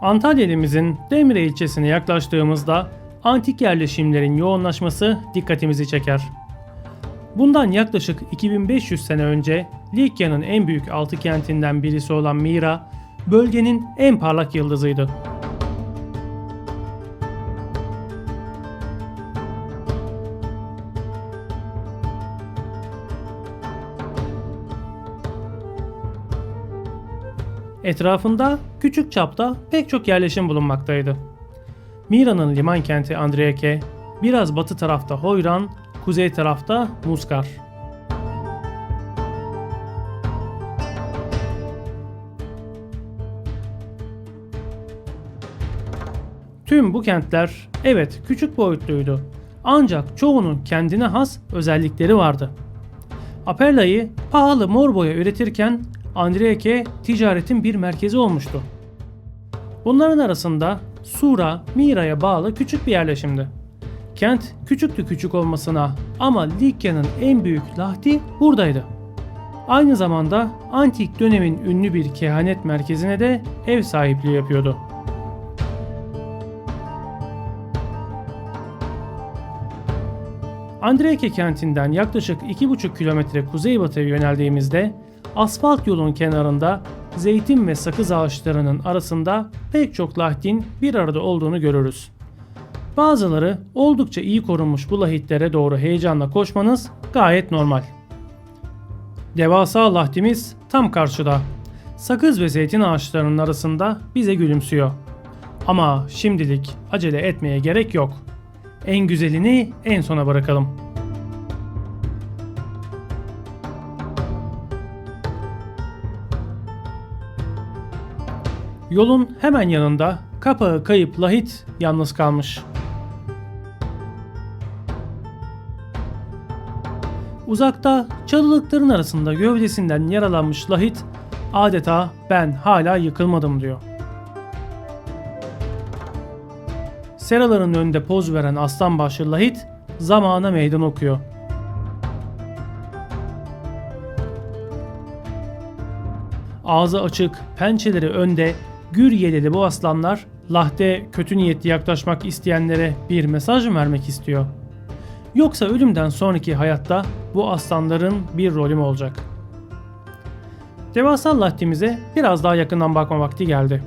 Antalya ilimizin Demre ilçesine yaklaştığımızda antik yerleşimlerin yoğunlaşması dikkatimizi çeker. Bundan yaklaşık 2500 sene önce Likya'nın en büyük altı kentinden birisi olan Mira, bölgenin en parlak yıldızıydı. Etrafında küçük çapta pek çok yerleşim bulunmaktaydı. Mira'nın liman kenti Andriyake, biraz batı tarafta Hoyran, kuzey tarafta Muskar. Tüm bu kentler evet küçük boyutluydu. Ancak çoğunun kendine has özellikleri vardı. Aperla'yı pahalı mor boya üretirken Andriyake ticaretin bir merkezi olmuştu. Bunların arasında Sura, Mira'ya bağlı küçük bir yerleşimdi. Kent küçüktü küçük olmasına ama Likya'nın en büyük Lahti buradaydı. Aynı zamanda antik dönemin ünlü bir kehanet merkezine de ev sahipliği yapıyordu. Andreyke kentinden yaklaşık 2,5 kilometre kuzeybatıya yöneldiğimizde asfalt yolun kenarında zeytin ve sakız ağaçlarının arasında pek çok lahtin bir arada olduğunu görürüz. Bazıları oldukça iyi korunmuş bu lahitlere doğru heyecanla koşmanız gayet normal. Devasa lahtimiz tam karşıda. Sakız ve zeytin ağaçlarının arasında bize gülümsüyor. Ama şimdilik acele etmeye gerek yok. En güzelini en sona bırakalım. Yolun hemen yanında kapağı kayıp lahit yalnız kalmış. Uzakta çalılıkların arasında gövdesinden yaralanmış lahit adeta ben hala yıkılmadım diyor. Seraların önünde poz veren aslan başlı lahit zamana meydan okuyor. Ağzı açık, pençeleri önde, gür yeleli bu aslanlar Lahde kötü niyetli yaklaşmak isteyenlere bir mesaj mı vermek istiyor? Yoksa ölümden sonraki hayatta bu aslanların bir rolü mü olacak? Devasa Lahde'mize biraz daha yakından bakma vakti geldi.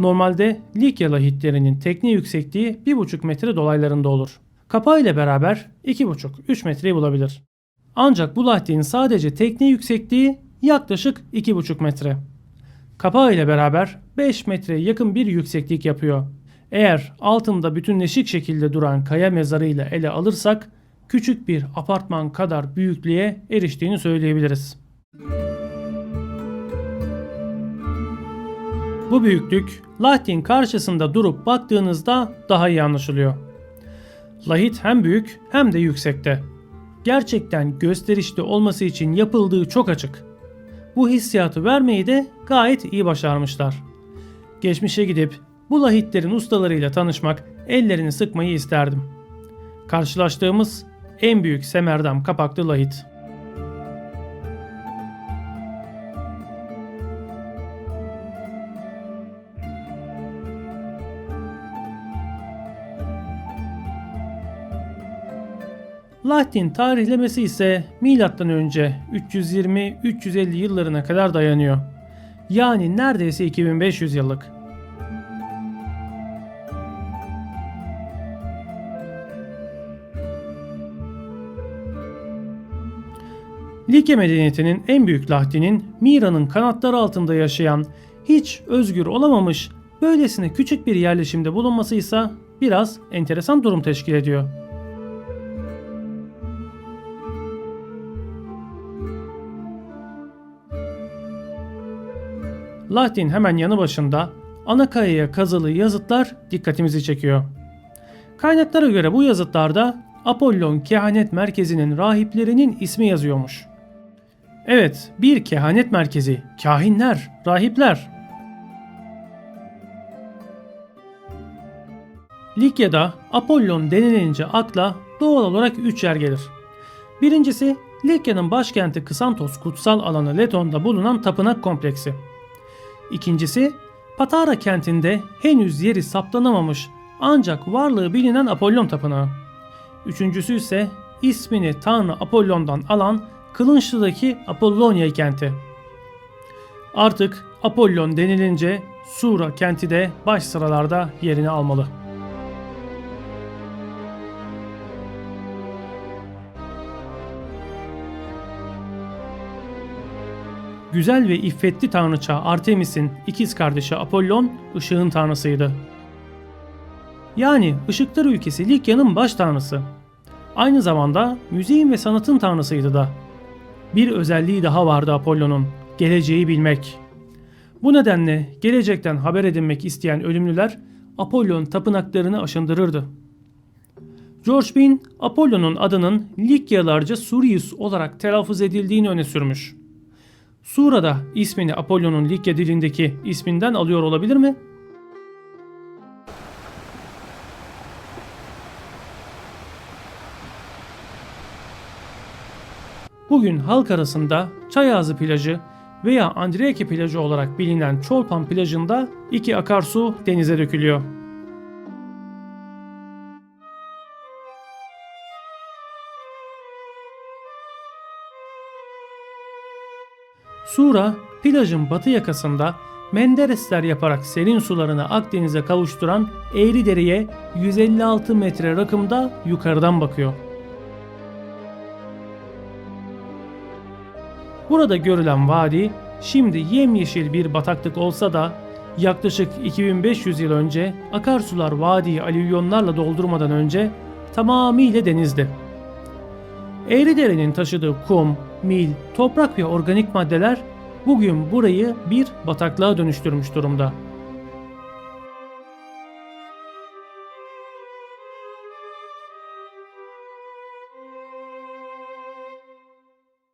Normalde Likya lahitlerinin tekne yüksekliği 1,5 metre dolaylarında olur. Kapağı ile beraber 2,5-3 metreyi bulabilir. Ancak bu lahdinin sadece tekne yüksekliği yaklaşık 2,5 metre. Kapağı ile beraber 5 metreye yakın bir yükseklik yapıyor. Eğer altında bütünleşik şekilde duran kaya mezarıyla ele alırsak küçük bir apartman kadar büyüklüğe eriştiğini söyleyebiliriz. Bu büyüklük Lahit'in karşısında durup baktığınızda daha iyi anlaşılıyor. Lahit hem büyük hem de yüksekte. Gerçekten gösterişli olması için yapıldığı çok açık. Bu hissiyatı vermeyi de gayet iyi başarmışlar. Geçmişe gidip bu lahitlerin ustalarıyla tanışmak, ellerini sıkmayı isterdim. Karşılaştığımız en büyük semerdam kapaklı lahit. Lahtin tarihlemesi ise milattan önce 320-350 yıllarına kadar dayanıyor. Yani neredeyse 2500 yıllık. Like medeniyetinin en büyük Lahti'nin Mira'nın kanatları altında yaşayan, hiç özgür olamamış, böylesine küçük bir yerleşimde bulunması ise biraz enteresan durum teşkil ediyor. Lahtin hemen yanı başında ana kayaya kazılı yazıtlar dikkatimizi çekiyor. Kaynaklara göre bu yazıtlarda Apollon Kehanet Merkezi'nin rahiplerinin ismi yazıyormuş. Evet, bir kehanet merkezi, kahinler, rahipler. Likya'da Apollon denilince akla doğal olarak 3 yer gelir. Birincisi Likya'nın başkenti Kısantos kutsal alanı Leton'da bulunan tapınak kompleksi. İkincisi Patara kentinde henüz yeri saptanamamış ancak varlığı bilinen Apollon tapınağı. Üçüncüsü ise ismini Tanrı Apollon'dan alan Kılınçlı'daki Apollonia kenti. Artık Apollon denilince Sura kenti de baş sıralarda yerini almalı. Güzel ve iffetli tanrıça Artemis'in ikiz kardeşi Apollon ışığın tanrısıydı. Yani ışıklar ülkesi Likya'nın baş tanrısı. Aynı zamanda müziğin ve sanatın tanrısıydı da. Bir özelliği daha vardı Apollon'un, geleceği bilmek. Bu nedenle gelecekten haber edinmek isteyen ölümlüler Apollon tapınaklarını aşındırırdı. George Bean, Apollon'un adının Likyalarca Surius olarak telaffuz edildiğini öne sürmüş. Sura'da ismini Apollon'un Likya dilindeki isminden alıyor olabilir mi? Bugün halk arasında Çayazı plajı veya Andreyki plajı olarak bilinen Çolpan plajında iki akarsu denize dökülüyor. Sura, plajın batı yakasında Menderesler yaparak serin sularını Akdeniz'e kavuşturan Eğridere'ye 156 metre rakımda yukarıdan bakıyor. Burada görülen vadi şimdi yemyeşil bir bataklık olsa da yaklaşık 2500 yıl önce akarsular vadiyi alüvyonlarla doldurmadan önce tamamıyla denizdi. Eğridere'nin taşıdığı kum, mil, toprak ve organik maddeler bugün burayı bir bataklığa dönüştürmüş durumda.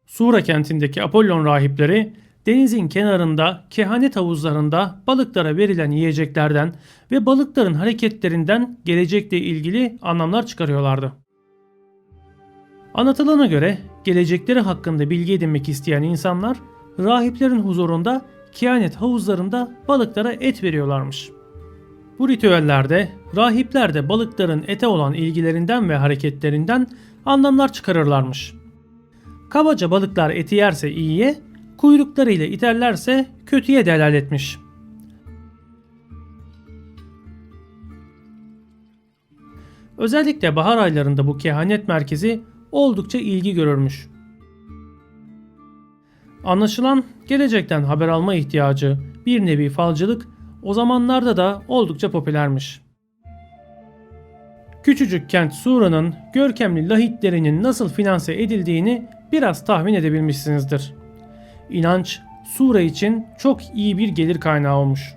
Sura kentindeki Apollon rahipleri denizin kenarında kehanet havuzlarında balıklara verilen yiyeceklerden ve balıkların hareketlerinden gelecekle ilgili anlamlar çıkarıyorlardı. Anlatılana göre gelecekleri hakkında bilgi edinmek isteyen insanlar rahiplerin huzurunda kehanet havuzlarında balıklara et veriyorlarmış. Bu ritüellerde rahipler de balıkların ete olan ilgilerinden ve hareketlerinden anlamlar çıkarırlarmış. Kabaca balıklar eti yerse iyiye, kuyruklarıyla iterlerse kötüye delal etmiş. Özellikle bahar aylarında bu kehanet merkezi oldukça ilgi görürmüş. Anlaşılan gelecekten haber alma ihtiyacı, bir nevi falcılık o zamanlarda da oldukça popülermiş. Küçücük kent Sura'nın görkemli lahitlerinin nasıl finanse edildiğini biraz tahmin edebilmişsinizdir. İnanç Sura için çok iyi bir gelir kaynağı olmuş.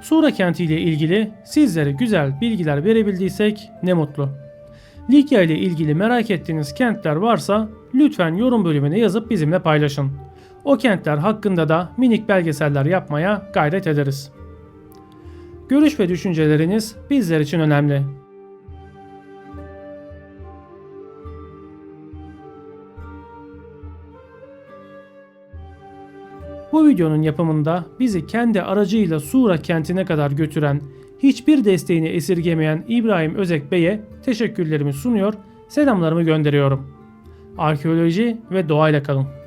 Sura kenti ile ilgili sizlere güzel bilgiler verebildiysek ne mutlu. Likya ile ilgili merak ettiğiniz kentler varsa lütfen yorum bölümüne yazıp bizimle paylaşın. O kentler hakkında da minik belgeseller yapmaya gayret ederiz. Görüş ve düşünceleriniz bizler için önemli. Videonun yapımında bizi kendi aracıyla Sura kentine kadar götüren, hiçbir desteğini esirgemeyen İbrahim Özek Bey'e teşekkürlerimi sunuyor, selamlarımı gönderiyorum. Arkeoloji ve doğayla kalın.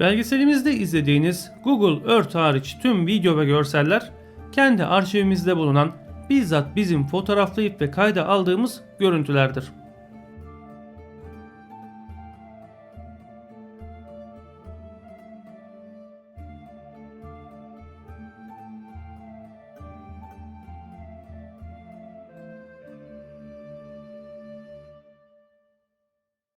Belgeselimizde izlediğiniz Google Earth hariç tüm video ve görseller kendi arşivimizde bulunan bizzat bizim fotoğraflayıp ve kayda aldığımız görüntülerdir.